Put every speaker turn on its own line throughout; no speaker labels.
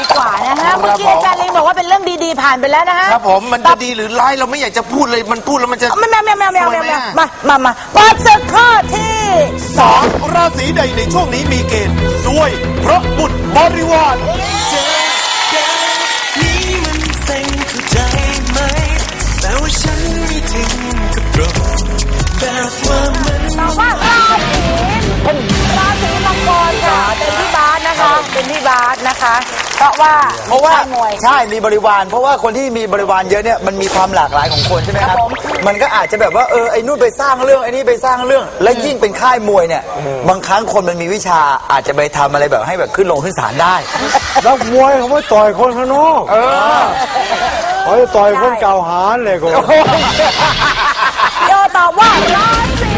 ดีกว่านะฮะ เมื่อกี้อาจารย์ลิงบอกว่าเป็นเรื่องดีๆผ่านไปแล้วนะฮะ
ครับผมมันจะดีหรือร้ายเราไม่อยากจะพูดเลยมันพูดแล้วมันจะ
ไม่ไม่ไม่ไม่ไม่
สวย
ไม่
ไหม
ไม่
อะ
มามามาเปิดศึกข้อที่สอง
ราศีใดในช่วงนี้มีเกณฑ์ซวย เพราะบุตรบริวาร
นี้มันเซ็งเข้าใจไหมแต่ว่าฉันไม่ถึงกับโกรธแบบว่ามัน
ตอบว่าราศีราศี เพราะว่า
เพราะว่า
ค่ยมวย
ใช่มีบริวาร เพราะว่าคนที่มีบริวารเยอะเนี่ยมันมีความหลากหลายของคนใช่ไหมค
ครั
รั
บบผม
มันก็อาจจะแบบว่าเออไอ้นู่นไปสร้างเรื่องไอ้นี่ไปสร้างเรื่อง และยิ่งเป็นค่ายมวยเนี่ย บางครั้งคนมันมีวิชาอาจจะไปทำอะไรแบบให้แบบขึ้นลงขึ้นศาลได้
นักมวยเขาไม่ต่อยคนข้างนอกเขาจะต่อยคนเก่าหาเลยก็
โยตอบว่าราศี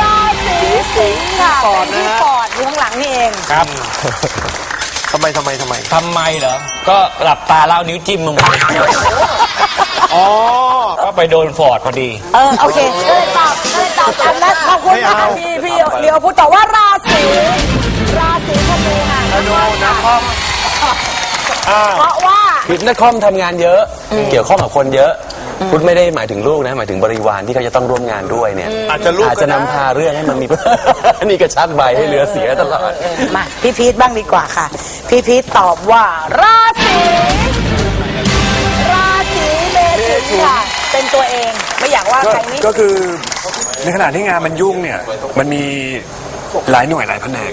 ราศีสิงห์ค่ะเป็นพี่ปอดอยู่ข้างหลังนี่เอง
ครับ
ทำไมทำไมทำไม
ทำไมเหรอ ก็หลับตาแล้วเอานิ้วจิ้มลงไปอ๋อ ก็ไปโดนฟอร์ดพอดี
เออโอเคก็เลยตอบก็เลยตอบตามนั้นขอบคุณนะคะพี่พี่เลียวพูดต่อว่าราศีราศีธนูค่ะธนูนะครับเพราะว่า
คือนักคอมทำงานเยอะ เกี่ยวข้องกับคนเยอะ พุทธไม่ได้หมายถึงลูกนะหมายถึงบริวารที่เขาจะต้องร่วมงานด้วยเนี่ย
อาจจะลูก
อาจจะนำพาเรื่องให้มันมี นี่กระชักใบให้เหลือเสียตลอด
มาพี่พีทบ้างดีกว่าค่ะ พี่พีทตอบว่า ราศีราศีเมถุนค่ะเป็นตัวเองไม่อยากว่าใครนี่
ก็คือในขณะที่งานมันยุ่งเนี่ย มันมี หลายหน่วยหลายแผนก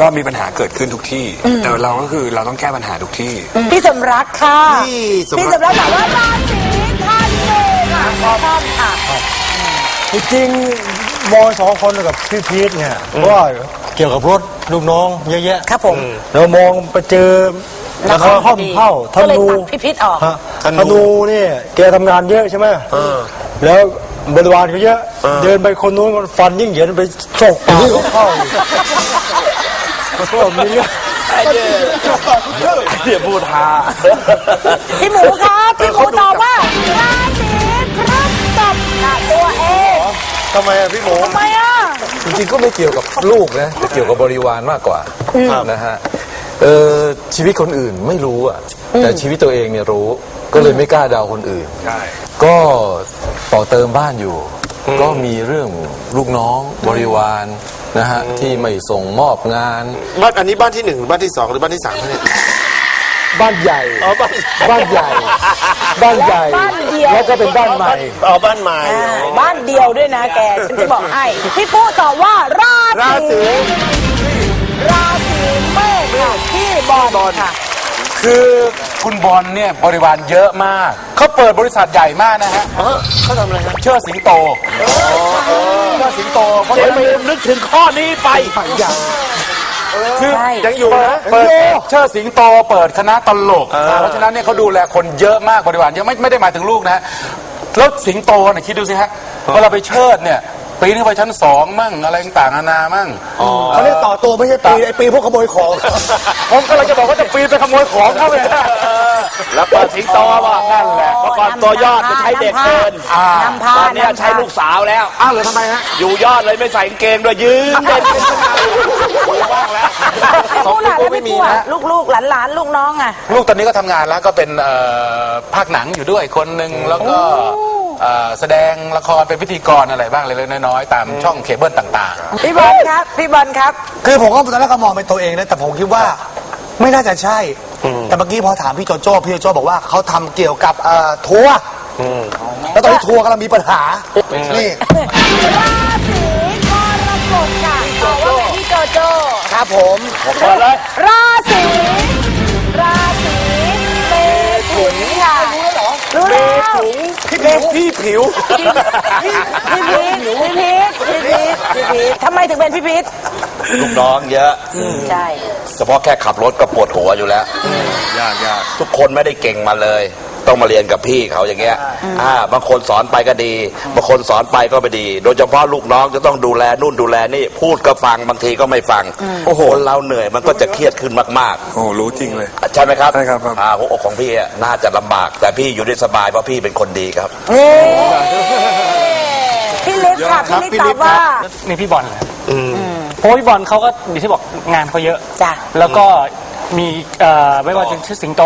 ก็มีปัญหาเกิดขึ้นทุกที่ แต่เราก็คือเราต้องแก้ปัญหาทุกที่
พี่สมรักค่ะ
พี่สมรัก
พี่สมรักถามว่าราศีธันูค่ะขอต้อมค่ะ
จริงๆมองสองคนกับพี่พีทเนี่ยเพราะว่าเกี่ยวกับรถลูกน้องเยอะแยะ
ครับผม
เรามองไปเจอแล้วก็ห้อมเข้าธ
ก็เลย
นู
ตัดพี่พีทออก
ฮะธนูนี่แกทำงานเยอะใช่ไหมแล้ว บริวารเขาเยอะ เดินไปคนนู้นมันฟันยิ่งเหยินไปโชกปากเขาเข้าอีกก็มีเรื่อง
เดี๋ยวพูดฮา
พี่หมูครับพี่หมูตอบว่าราศีพฤษภค่ะตัวเอง
ทำไมอะพี่หมู
ทำไมอะ
จริงๆก็ไม่เกี่ยวกับลูกนะแต่เกี่ยวกับบริวารมากกว่านะฮะ เออชีวิตคนอื่นไม่รู้อะ แต่ชีวิตตัวเองเนี่ยรู้ ก็เลยไม่กล้าเดาคนอื่น
ใช่
ก็ต่อเติมบ้านอยู่ ก็มีเรื่องลูกน้องบริวารนะฮะที่ไม่ส่งมอบงาน
บ้านอันนี้บ้านที่หนึ่งหรือบ้านที่สองหรือบ้านที่สามเนี่ย
บ้านใหญ่
อ๋อบ้าน
บ้านใหญ่ บ้านใหญ่
บ้านเดียว
แล้วก็เป็นบ้านใหม่
อ๋อบ้านใหม่
อ่าบ้านเดียวด้วยนะแก ฉันจะบอกให้ พี่ปุ๊ตอบว่ารา
รา
ศี
ศี
ราศี เมษค่ะพี่บอลค่ะ
คือคุณบอลเนี่ยบริวารเยอะมาก เขาเปิดบริษัทใหญ่มากนะฮะ
เออเขาทำอะไรฮะ
เชื่อสิงโตเชื่อสิงโตเพราะฉะนั้น
ไม่นึกถึงข้อนี้ไป
คือ
ใช่
ยังอยู่นะ
เปิดเชิดสิงโตเปิดคณะตลก เพราะฉะนั้นเนี่ยเขาดูแลคนเยอะมากบริวารเยอะไม่ไม่ได้หมายถึงลูกนะฮะแล้วสิงโตเนี่ยคิดดูสิฮะเวลาไปเชิดเนี่ย ปีนขึ้นไปชั้นสองมั่งอะไรต่างๆนานามั่ง
เขาเรียกต่อตัวไม่ใช่ปีไอปีพวกขโมยของ
ผมก็เลยจะบอกว่าจะปีนไปขโมยของเขาเลยนะ
แล้วเปิดสิงโตว่า
นั่นแหละ
เมื่อก่อนตัวยอดจะใช้เด็กเกิน
อ่า
นำพา
ตอนเนี้ยใช้ลูกสาวแล้ว
อ้าวเหรอทำไมฮะ
อยู่ยอดเลยไม่ใส่กางเกงด้วยยืนเด่นเป็นขนาดว่างแล้ว
พี่ปุ๊ล่ะแล้วพี่ปุ๊อะลูกๆหลานๆลูกน้องอะ
ลูกตอนนี้ก็ทำงานแล้วก็เป็นเอ่อภาคหนังอยู่ด้วยคนหนึ่งแล้วก็ เอ่อแสดงละครเป็นพิธีกรอะไรบ้างเล็กๆน้อยๆตามช่องเคเบิลต่างๆ
พี่บอลครับ พี่บอลครับ
คือผมก็ตอนแรกก็มองเป็นตัวเองนะแต่ผมคิดว่าไม่น่าจะใช่ แต่เมื่อกี้พอถามพี่โจโจ้พี่โจโจ้บอกว่าเขาทำเกี่ยวกับเอ่อทัวร์แล้วตอนนี้ทัวร์กำลังมีปัญหานี่
ราศีกรกฎค่ะตอบว่าเป็นพี่โจโจ
ครับผม
เปิดเลย
ราศีราศีเมถุนค่ะ รู้แล้ว
พี่ผิวพี่ผิว
พี่พีทพี่พีทพี่พีทพี่พีททำไมถึงเป็นพี่พีท
ลูกน้องเยอะ
ใช่
เฉพาะแค่ขับรถก็ปวดหัวอยู่แล้ว
ยากยาก
ทุกคนไม่ได้เก่งมาเลย ต้องมาเรียนกับพี่เขาอย่างเงี้ยอ่าบางคนสอนไปก็ดี บางคนสอนไปก็ไม่ดี โดยเฉพาะลูกน้องจะต้องดูแลนู่นดูแลนี่พูดก็ฟังบางทีก็ไม่ฟังโอ้โหคนเราเหนื่อยมันก็จะเครียดขึ้นมาก
โอ้รู้จริงเลย
ๆใช่ไหมครับ
ใช่ครับครับ
อ่าหัวอกของพี่อะน่าจะลำบาก แต่พี่อยู่ได้สบายเพราะพี่เป็นคนดีครับ
พี่ลิฟค่ะพี่ลิฟตอบว่า
นี่พี่บอลเลยเพราะว่าพี่บอลเขาก็อย่างที่บอกงานเขาเยอะ
จ้ะ
แล้วก็
มีเอ่อไม่ว่าจะชื่อสิงโต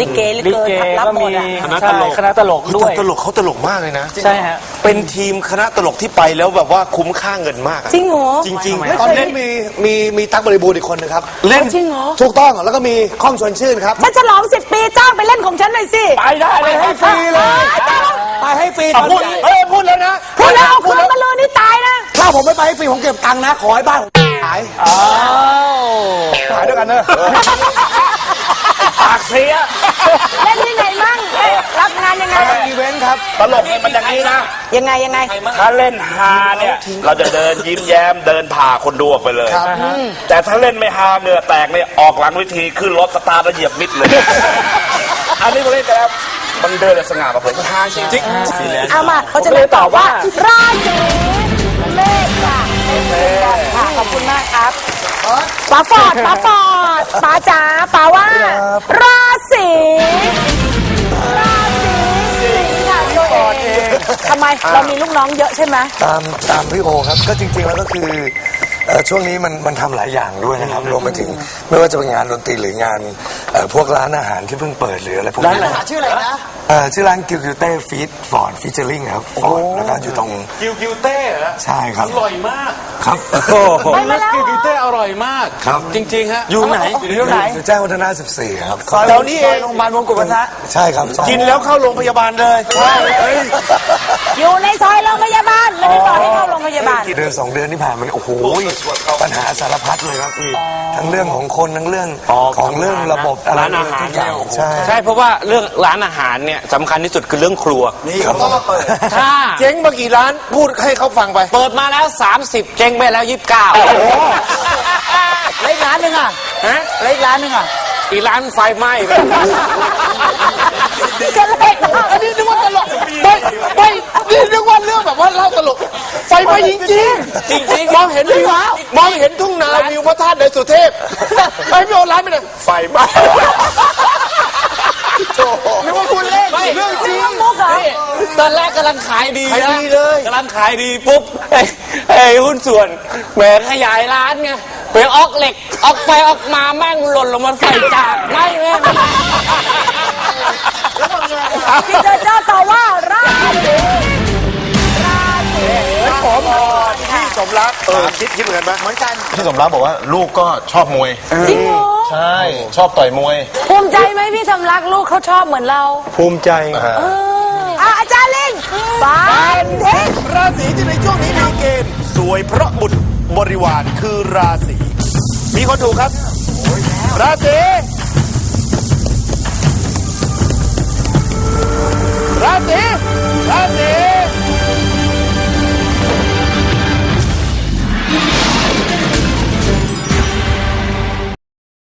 ลิเกลิ
ลิ
เก
เก
รับ
ก็
หม
มี
ดอะ
คณะต
ใช่
ลก
คณะตลกด้วย
ตลกเขาตลกมากเลยนะ
ใช่ฮะ
เป็นทีมคณะตลกที่ไปแล้วแบบว่าคุ้มค่าเงินมากอะ
จริงเหรอ
จริง
ไม่
ตอน
เคย
นี้มีมีมีตั๊กบริบูรณ์อีกคนนึงครับ
เล่น
จริงเหรอ
ถูกต้องแล้วก็มีข้องชวนชื่นครับ
ฉันฉลองสิบปีจ้างไปเล่นของฉันหน่อยสิ
ไปได้เลย
ให้ฟรีเลยไปให้ฟรีตอน
พูด
นี้
เฮ้ยพูดแล้วนะ
พูดแล้วเอาคืนมาเลยนี่ตายนะ
ถ้าผมไม่ไปให้ฟรีผมเก็บตังค์นะ ขอให้บ้านผมหายหา ยด้วยกันเนอะ
ปากเสีย
เล่นที่ไหนมั่งเอ๊ะรับงานยังไง
อีเวนต์ครับ
ตลกเนี่ยมันอย่างนี้นะ
ยังไงยังไง
ถ้าเล่นฮาเนี่ย เราจะเดินยิ้มแย้มเดินผ่าคนดูออกไปเลย
ครับ
แต่ถ้าเล่นไม่ฮาเหงื่อแตกเนี่ยออกหลังเวิธีขึ้นรถสตาร์ทแล้วเหยียบมิดเลย อันนี้มาเล่นกันแล้วมันเดินแบบสง่าแบบผมฮาจริงๆ
เอามาเขาจะเลยตอบว่าราศี ฟอร์ดป๋าฟอร์ดป๋าจ๋าป๋าว่า ราศีราศีสิงห์ค่ะตัวเองทำไมเรามีลูกน้องเยอะใช่ไหม
ตามตามพี่โอครับก็จริงๆแล้วก็คือเอ่อช่วงนี้มันมันทำหลายอย่างด้วยนะครับรวมไปถึงไม่ว่าจะเป็นงานดนตรีหรืองานเอ่อพวกร้านอาหารที่เพิ่งเปิดหรืออะไรพวกนี้
ชื่ออะไรนะ
เอ่อชื่อร้านกิวกิวเต้ฟีดฟอร์ดฟิชเชอร์ลิงครับฟอร์ดแล้วก็อยู่ตรง
กิวกิวเต้เหรอ
ใช่ครับ
อร่อยมาก
ครับ
ไปมาแล้ว
กิวกิวเต้อร่อยมาก
ครับ
จริงๆฮะ
อยู่ไหนอยู่ไหน
อยู่แจ้งวัฒนะ14 ครับ
แถวนี้เอง
โรงพยาบาลมงกุฎวัฒนะ
ใช่ครับใช่
กินแล้วเข้าโรงพยาบาลเลย
อยู่ในซอยโรงพยาบาลไม่ได้ต่อให้เข้าโรงพยาบาล
เดือนสองเดือนที่ผ่านมาเนี่ยโอ้โหปัญหาสารพัดเลยครับพี่ทั้งเรื่องของคนทั้งเรื่องของเรื่องระบบอะไร
ร้านอาหาร
ทุกอย่างใช่
ใช่เพราะว่าเรื่องร้านอาหารเนี่ยสำคัญที่สุดคือเรื่องครัว
นี่เขาต้องมาเปิด
ถ้า
เจ๊งมากี่ร้านพูดให้เขาฟังไป
เปิดมาแล้ว 30 เจ๊งไปแล้ว 29
แล้วอีกร้านหนึ่งอะ
ฮะ
แล้วอีกร้านหนึ่งอะ
อีกร้านไฟไหม้ไป
จะเล่น
อันนี้นึกว่าตลกไม่ไม่นี่นึกว่าเรื่องแบบว่าเล่าตลกไฟไหม้จริงจริงจริงมองเห็นวิวมองเห็นทุ่งนาวิวพระธาตุในสุเทพไอ้พี่โอร้านไปไหนไฟไหม้นึกว่าคุณ เล่นเรื่องจริง
มุกเหรอ
ตอนแรกกำลังขายดี
ขาย
นะ
ดีเลย
กำลังขายดีปุ๊บไอ้ไอ้หุ้นส่วนแหมขยายร้านไงไปออกเหล็ก ออกไปออกมาแม่งหล่นลงมาใส่จากไม่แม่ง
พี่เจอเจ้าตอบว่าราศีราศี
ผมพี่ สมรักเออคิดคิดเหมือนกันไหมเหมือนกัน
พี่สมรักบอกว่าลูกก็ชอบมวย
จริงเหรอ
ใช่ ชอบต่อยมวย
ภูมิใจไหมพี่สำลักลูกเขาชอบเหมือนเรา
ภูมิใจ
เอออะอาจารย์ลิงบานเทค
ราศีที่ในช่วงนี้มีเกณฑ์สวยเพราะบุตรบริวารคือราศีมีคนถูกครับ ราศีราศีราศี